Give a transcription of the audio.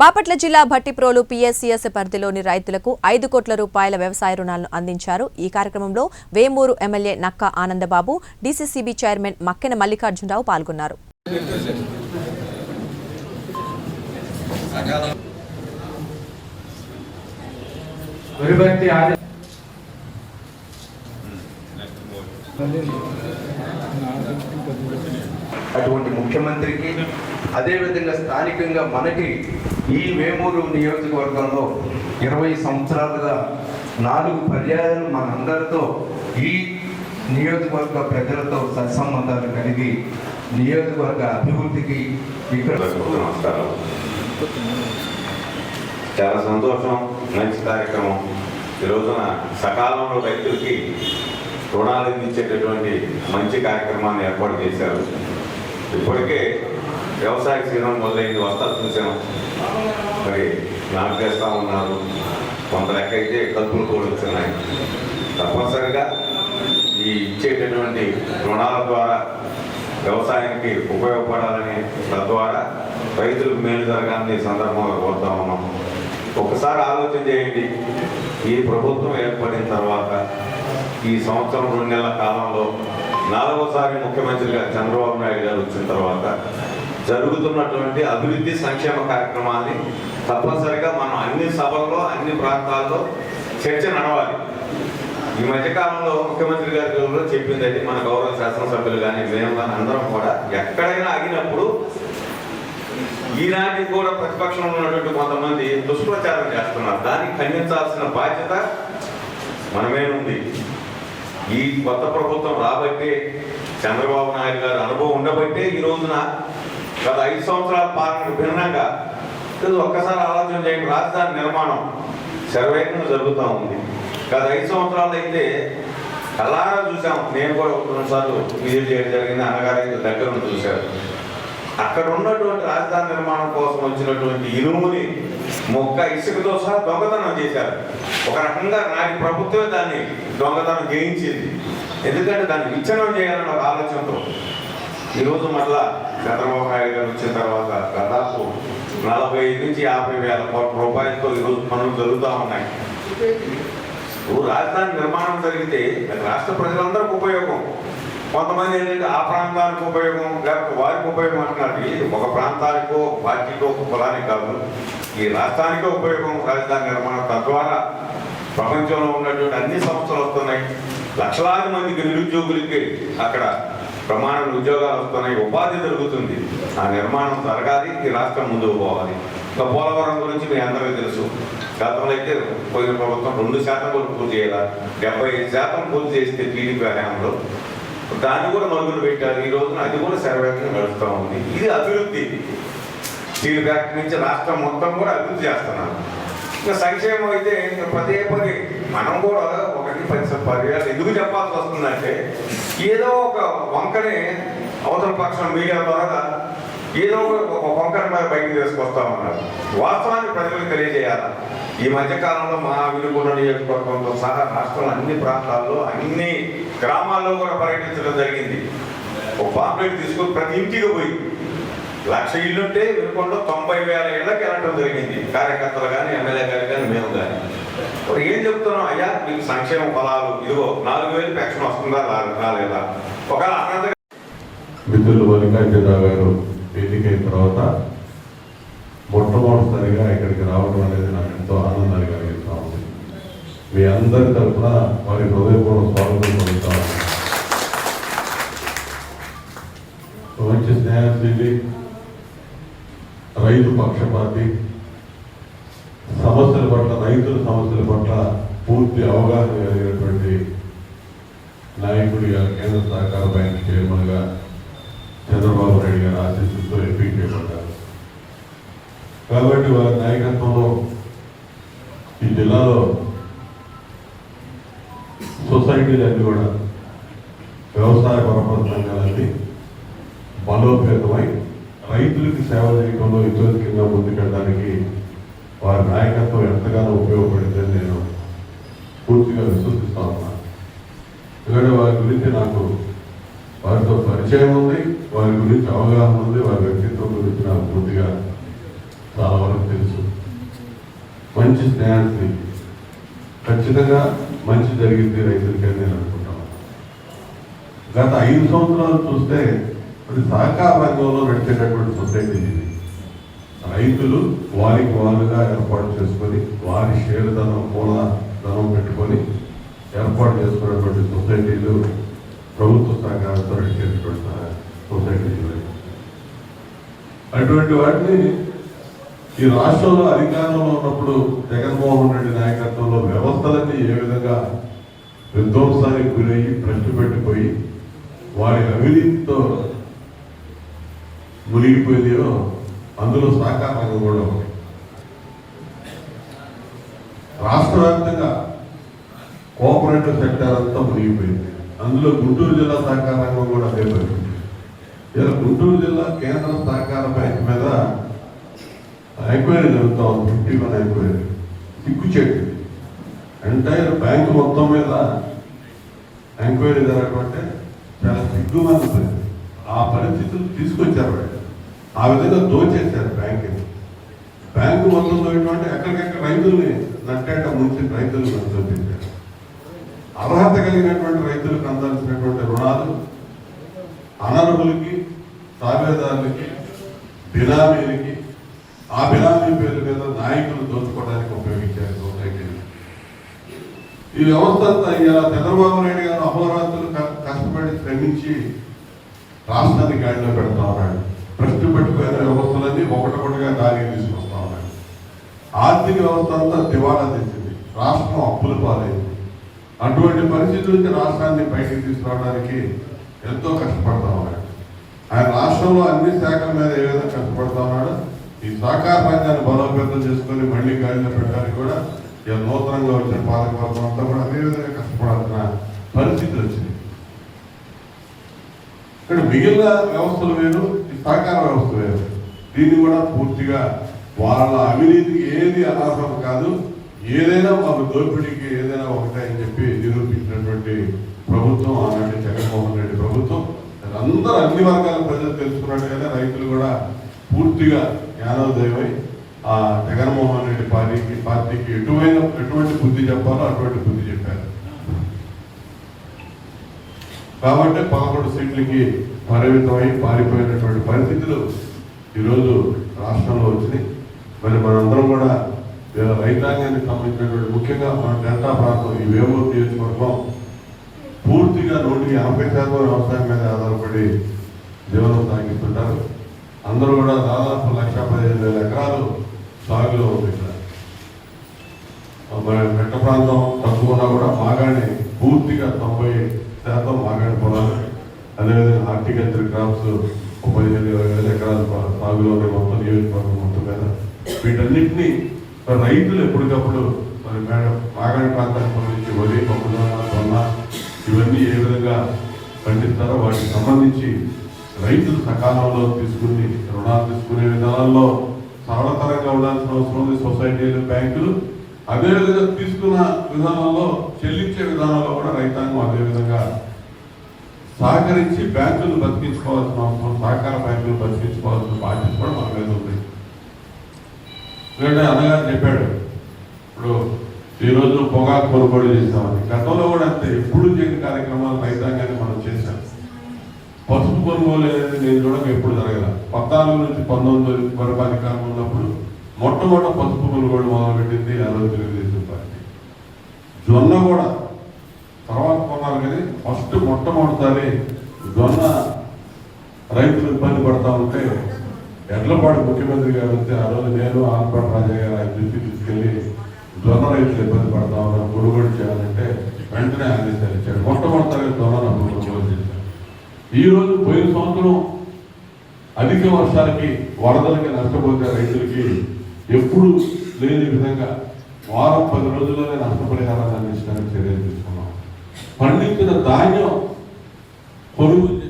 బాపట్ల జిల్లా భట్టిప్రోలు పిఎస్సిఎస్ పరిధిలోని రైతులకు ఐదు కోట్ల రూపాయల వ్యవసాయ రుణాలను అందించారు. ఈ కార్యక్రమంలో Vemuru MLA Nakka Anandababu DCCB chairman Makkena Mallikarjunarao పాల్గొన్నారు. అటువంటి ముఖ్యమంత్రికి అదేవిధంగా స్థానికంగా మనకి ఈ వేమూరు నియోజకవర్గంలో ఇరవై సంవత్సరాలుగా నాలుగు పర్యాయాలు మనందరితో ఈ నియోజకవర్గ ప్రజలతో సత్సంబంధాలు కలిగి నియోజకవర్గ అభివృద్ధికి ఇక్కడ నమస్కారం. చాలా సంతోషం మంచి కార్యక్రమం. ఈ రోజున సకాలంలో రైతులకి రుణాలు అందించేటటువంటి మంచి కార్యక్రమాన్ని ఏర్పాటు చేశారు. ఇప్పటికే వ్యవసాయ క్షీణం మొదలైంది వస్తా చూసాం మరి నాకు చేస్తూ ఉన్నారు. కొంత లెక్క అయితే కలుపులు కూడా వస్తున్నాయి తప్పనిసరిగా ఈ ఇచ్చేటటువంటి రుణాల ద్వారా వ్యవసాయానికి ఉపయోగపడాలని తద్వారా రైతులకు మేలు జరగాలని సందర్భంగా కోరుతా ఉన్నాం. ఒకసారి ఆలోచన చేయండి. ఈ ప్రభుత్వం ఏర్పడిన తర్వాత ఈ సంవత్సరం రెండు నెలల కాలంలో నాలుగోసారి ముఖ్యమంత్రిగా చంద్రబాబు నాయుడు గారు వచ్చిన తర్వాత జరుగుతున్నటువంటి అభివృద్ధి సంక్షేమ కార్యక్రమాన్ని తప్పనిసరిగా మనం అన్ని సభల్లో అన్ని ప్రాంతాల్లో చర్చ నడవాలి. ఈ మధ్యకాలంలో ముఖ్యమంత్రి గారి కూడా చెప్పింది అయితే మన గౌరవ శాసనసభ్యులు కానీ మేము కానీ అందరం కూడా ఎక్కడైనా ఆగినప్పుడు ఈనాటికి కూడా ప్రతిపక్షంలో ఉన్నటువంటి కొంతమంది దుష్ప్రచారం చేస్తున్నారు. దాన్ని ఖండించాల్సిన బాధ్యత మనమే ఉంది. ఈ కొత్త ప్రభుత్వం రాబట్టే చంద్రబాబు నాయుడు గారి అనుభవం ఉండబట్టే ఈ రోజున గత ఐదు సంవత్సరాల పాలనకు భిన్నంగా ఒక్కసారి ఆలోచన చేయండి. రాజధాని నిర్మాణం శరవేగంగా జరుగుతూ ఉంది. గత ఐదు సంవత్సరాలు అయితే కళ్ళారా చూసాం నేను కూడా ఒక రెండు సార్లు విజిట్ చేయడం జరిగింది. అన్నగారి దగ్గర నుండి చూశారు. అక్కడ ఉన్నటువంటి రాజధాని నిర్మాణం కోసం వచ్చినటువంటి ఇనుముని మొక్క ఇసుకతో సహా దొంగతనం చేశారు. ఒక రకంగా నాటి ప్రభుత్వమే దాన్ని దొంగతనం చేయించింది. ఎందుకంటే దాన్ని విచ్ఛిన్నం చేయాలన్న ఆలోచనతో ఈరోజు మళ్ళా చంద్రబాబు నాయుడు గారు వచ్చిన తర్వాత దాదాపు నలభై ఐదు నుంచి యాభై వేల కోట్ల రూపాయలతో ఈరోజు పనులు జరుగుతూ ఉన్నాయి. రాజధాని నిర్మాణం జరిగితే రాష్ట్ర ప్రజలందరికీ ఉపయోగం. కొంతమంది ఏంటంటే ఆ ప్రాంతానికి ఉపయోగం లేకపోతే వారికి ఉపయోగం అంటున్నారు. ఒక ప్రాంతానికో పార్టీకో ఒక కులానికి కాదు. ఈ రాష్ట్రానికే ఉపయోగం రాజధాని నిర్మాణం తద్వారా ప్రపంచంలో ఉన్నటువంటి అన్ని సంస్థలు వస్తున్నాయి. లక్షలాది మందికి నిరుద్యోగులకి అక్కడ ప్రమాణ ఉద్యోగాలు వస్తున్నాయి ఉపాధి జరుగుతుంది ఆ నిర్మాణం జరగాలి ఈ రాష్ట్రం ముందుకు పోవాలి. ఇంకా పోలవరం గురించి మీ అందరికీ తెలుసు. గతంలో అయితే పోయిన ప్రభుత్వం రెండు శాతం వరకు పూర్తి చేయాలి డెబ్బై ఐదు శాతం పూర్తి చేస్తే టీడీపీ హయాంలో. దాన్ని కూడా మరుగులు పెట్టారు. ఈ రోజున అది కూడా శరవేగంగా నడుస్తూ ఉంది. ఇది అభివృద్ధి. స్టీల్ ఫ్యాక్టరీ నుంచి రాష్ట్రం మొత్తం కూడా అభివృద్ధి చేస్తున్నారు. ఇంకా సంక్షేమం అయితే ఇంకా పదే పదే మనం కూడా ఒకటి పది ఎందుకు చెప్పాల్సి వస్తుందంటే ఏదో ఒక వంకని అవతల పక్షం మీడియా ద్వారా ఏదో ఒక ఒక వంకర మీద బయటకు తీసుకొస్తా వాస్తవాన్ని ప్రజలకు తెలియజేయాలి? ఈ మధ్యకాలంలో మా విలుగుల నియోజకవర్గంతో సహా రాష్ట్రంలో అన్ని ప్రాంతాల్లో అన్ని గ్రామాల్లో కూడా పర్యటించడం జరిగింది. ఒక పాంప్లెట్ తీసుకుని ప్రతి ఇంటికి పోయి లక్ష ఇల్లుంటే వినుకొండ తొంభై వేల ఇళ్ళకి వెళ్ళడం జరిగింది. కార్యకర్తలు కానీ ఎమ్మెల్యే గారు కానీ మేము కానీ ఇప్పుడు ఏం చెప్తున్నాం అయ్యా? మీకు సంక్షేమ ఫలాలు ఇదిగో నాలుగు వేలు పెన్షన్ వస్తుందా రాలేదా? ఒకవేళ అనంతగా మిత్రులు మల్లికార్జునరావు గారు ఎన్నికైన తర్వాత మొట్టమొదటిసారిగా ఇక్కడికి రావడం అనేది నాకు ఎంతో ఆనందాన్ని కలిగిస్తా ఉంది. మీ అందరి తరఫున వారి హృదయపూర్వక స్వాగతం పొందుతాను మంచి స్నేహశీలి రైతు పక్షపాతి పట్ల రైతుల సమస్యల పట్ల పూర్తి అవగాహన కలిగినటువంటి నాయకుడిగా కేంద్ర సహకార బ్యాంక్ చైర్మన్గా చంద్రబాబు నాయుడు గారు ఆశీస్సుతో ఎంపిక చేయబడ్డారు. కాబట్టి వారి నాయకత్వంలో ఈ జిల్లాలో సొసైటీలన్నీ కూడా వ్యవసాయ పరపతి సంఘాలన్నీ బలోపేతమై రైతులకు సేవ చేయడంలో ఇతోధికంగా ముందుకెళ్ళడానికి వారి నాయకత్వం ఎంతగానో ఉపయోగపడిందని నేను పూర్తిగా విశ్వసిస్తా ఉన్నాను ఎందుకంటే వారి గురించి నాకు వారితో పరిచయం ఉంది వారి గురించి అవగాహన ఉంది వారి వ్యక్తిత్వం గురించి నాకు పూర్తిగా చాలా వరకు తెలుసు. మంచి స్నేహానికి ఖచ్చితంగా మంచి జరిగింది రైతులకి అని నేను అనుకుంటాను గత ఐదు సంవత్సరాలు చూస్తే అది సహకార రంగంలో నడిచేటటువంటి సొసైటీ ఇది. రైతులు వారికి వారుగా ఏర్పాటు చేసుకొని వారి షేర్ ధనం మూల ధనం పెట్టుకొని ఏర్పాటు చేసుకున్నటువంటి సొసైటీలు ప్రభుత్వ సహకారంతో నడిచేటటువంటి సొసైటీలు. అటువంటి వాటిని ఈ రాష్ట్రంలో అధికారంలో ఉన్నప్పుడు జగన్మోహన్ రెడ్డి నాయకత్వంలో వ్యవస్థలన్నీ ఏ విధంగా విధ్వంసానికి గురయ్యి ప్రశ్న పెట్టిపోయి వారి అవినీతితో మునిగిపోయిందో అందులో సహకారాలు కూడా ఉంది. రాష్ట్ర వ్యాప్తంగా కోఆపరేటివ్ సెక్టర్ అంతా మునిగిపోయింది. అందులో గుంటూరు జిల్లా సహకార రంగం కూడా అదే ఇలా గుంటూరు జిల్లా కేంద్ర సహకార బ్యాంక్ మీద ఎంక్వైరీ జరుగుతూ ఉంది. Fifty one enquiry. సిగ్గు చెట్టు. ఎంటైర్ బ్యాంకు మొత్తం మీద ఎంక్వైరీ జరగడం అంటే చాలా సిగ్గుమైన పరిస్థితి ఆ పరిస్థితులు తీసుకొచ్చారు వాళ్ళు. ఆ విధంగా దోచేశారు బ్యాంకుని బ్యాంకు మొత్తం దోయటంటే ఎక్కడికెక్కడ రైతుల్ని నట్టేట ముంచి రైతులు దోచేశారు అర్హత కలిగినటువంటి రైతులకు అందాల్సినటువంటి రుణాలు అనర్హులకి తాబేదారులకి బినామీలకి ఆ బినామీ పేరు మీద నాయకులు దోచుకోవడానికి ఉపయోగించారు సొసైటీని ఈ వ్యవస్థ అంతా ఇలా చంద్రబాబు నాయుడు గారు అహోరాత్రులు క- కష్టపడి శ్రమించి రాష్ట్రాన్ని గాడిలో పెడతా ఉన్నాడు. ప్రశ్న పెట్టుకునే వ్యవస్థలన్నీ ఒకటొకటిగా దారికి తీసుకొస్తా ఉన్నాయి. ఆర్థిక వ్యవస్థ అంతా దివాలా తెచ్చింది. రాష్ట్రం అప్పుల పాలైంది. అటువంటి పరిస్థితుల నుంచి రాష్ట్రాన్ని బయటికి తీసుకురావడానికి ఎంతో కష్టపడతా ఉన్నాడు. ఆయన రాష్ట్రంలో అన్ని శాఖల మీద ఏ విధంగా కష్టపడతా ఉన్నాడు ఈ సహకార రంగాన్ని బలోపేతం చేసుకొని మళ్ళీ గాలిలో పెట్టడానికి కూడా ఇలా నూతనంగా వచ్చిన పాలకవర్గం అంతా కూడా అదే విధంగా కష్టపడాల్సిన పరిస్థితులు వచ్చింది ఇక్కడ మిగిలిన వ్యవస్థలు వేరు సహకార వ్యవస్థ వేరు దీన్ని కూడా పూర్తిగా వాళ్ళ అవినీతికి ఏది అనర్హం కాదు ఏదైనా మాకు దోపిడీకి ఏదైనా ఒకటే అని చెప్పి నిరూపించినటువంటి ప్రభుత్వం ఆనాటి జగన్మోహన్ రెడ్డి ప్రభుత్వం. అందరూ అన్ని వర్గాల ప్రజలు తెలుసుకున్నట్టుగానే రైతులు కూడా పూర్తిగా జ్ఞానోదయమై ఆ జగన్మోహన్ రెడ్డి పార్టీకి పార్టీకి ఎటువైన ఎటువంటి బుద్ధి చెప్పాలో అటువంటి బుద్ధి చెప్పారు. కాబట్టి పదకొండు సీట్లకి పరిమితమై పారిపోయినటువంటి పరిస్థితులు ఈరోజు రాష్ట్రంలో వచ్చినాయి. మరి మనందరం కూడా వీళ్ళ రైతాంగానికి సంబంధించినటువంటి ముఖ్యంగా మన డెల్టా ప్రాంతం ఈ వేమూరు నియోజకవర్గం పూర్తిగా నూటికి యాభై శాతం వ్యవసాయం మీద ఆధారపడి జీవనం సాగిస్తుంటారు. అందరూ కూడా దాదాపు లక్ష పదిహేను వేల ఎకరాలు సాగులో ఉంది ఇక్కడ. మన మెట్ట ప్రాంతం తక్కువ ఉన్నా కూడా మాగాణి పూర్తిగా తొంభై శాతం మాగాణి పొలాలు. అదేవిధంగా హార్టికల్చర్ క్రాప్స్ ఒక పదిహేను ఇరవై వేల ఎకరాలు పా- సాగులో మొత్తం నియోజకవర్గం మొత్తం మీద. వీటన్నింటినీ రైతులు ఎప్పటికప్పుడు మరి మేడం మాగాణి ప్రాంతానికి సంబంధించి వరి మొక్కజొన్న సొన్న ఇవన్నీ ఏ విధంగా పండిస్తారో వాటికి సంబంధించి రైతులు సకాలంలో తీసుకుని రుణాలు తీసుకునే విధానాల్లో సరళతరంగా ఉండాల్సిన అవసరం ఉంది. సొసైటీలు బ్యాంకులు అదేవిధంగా తీసుకున్న విధానంలో చెల్లించే విధానంలో కూడా రైతాంగం అదేవిధంగా సహకరించి బ్యాంకులు బతికించుకోవాల్సిన అవసరం సహకార బ్యాంకులు బతికించుకోవాల్సిన బాధ్యత కూడా మన మీద ఉంది. ఎందుకంటే అన్నగారు చెప్పాడు ఇప్పుడు ఈరోజు పొగాకు కొనుగోలు చేస్తామని గతంలో కూడా అంతే ఎప్పుడు చేయని కార్యక్రమాలు రైతాంగాన్ని మనం చేశాం. పసుపు కొనుగోలు అనేది నేను చూడక ఎప్పుడు జరగదు పద్నాలుగు నుంచి పంతొమ్మిది వరకు అధికారం ఉన్నప్పుడు మొట్టమొదటి పసుపు కొనుగోలు మొదలుపెట్టింది ఆ రోజు తెలుగుదేశం పార్టీ. జొన్న కూడా తర్వాత కొన్నారు కానీ ఫస్ట్ మొట్టమొదటిసారి జొన్న రైతులు ఇబ్బంది పడతా ఉంటే ఎడ్లపాడు ముఖ్యమంత్రి గారు వస్తే ఆ రోజు నేను ఆంధ్రపాడు రాజా గారు ఆయన దృష్టికి తీసుకెళ్ళి జొన్న రైతులు ఇబ్బంది పడతా ఉన్నా కొనుగోలు చేయాలంటే వెంటనే ఆదేశాలు ఇచ్చాడు మొట్టమొదటిసారి జొన్న కొనుగోలు చేశారు. ఈ రోజు పోయిన సంవత్సరం అధిక వర్షాలకి వరదలకి నష్టపోతే రైతులకి ఎప్పుడు లేని విధంగా వారం పది రోజుల్లోనే నష్టపరిహారాన్ని అందించడానికి చర్యలు తీసుకున్నాం పండించిన ధాన్యం కొనుగోలు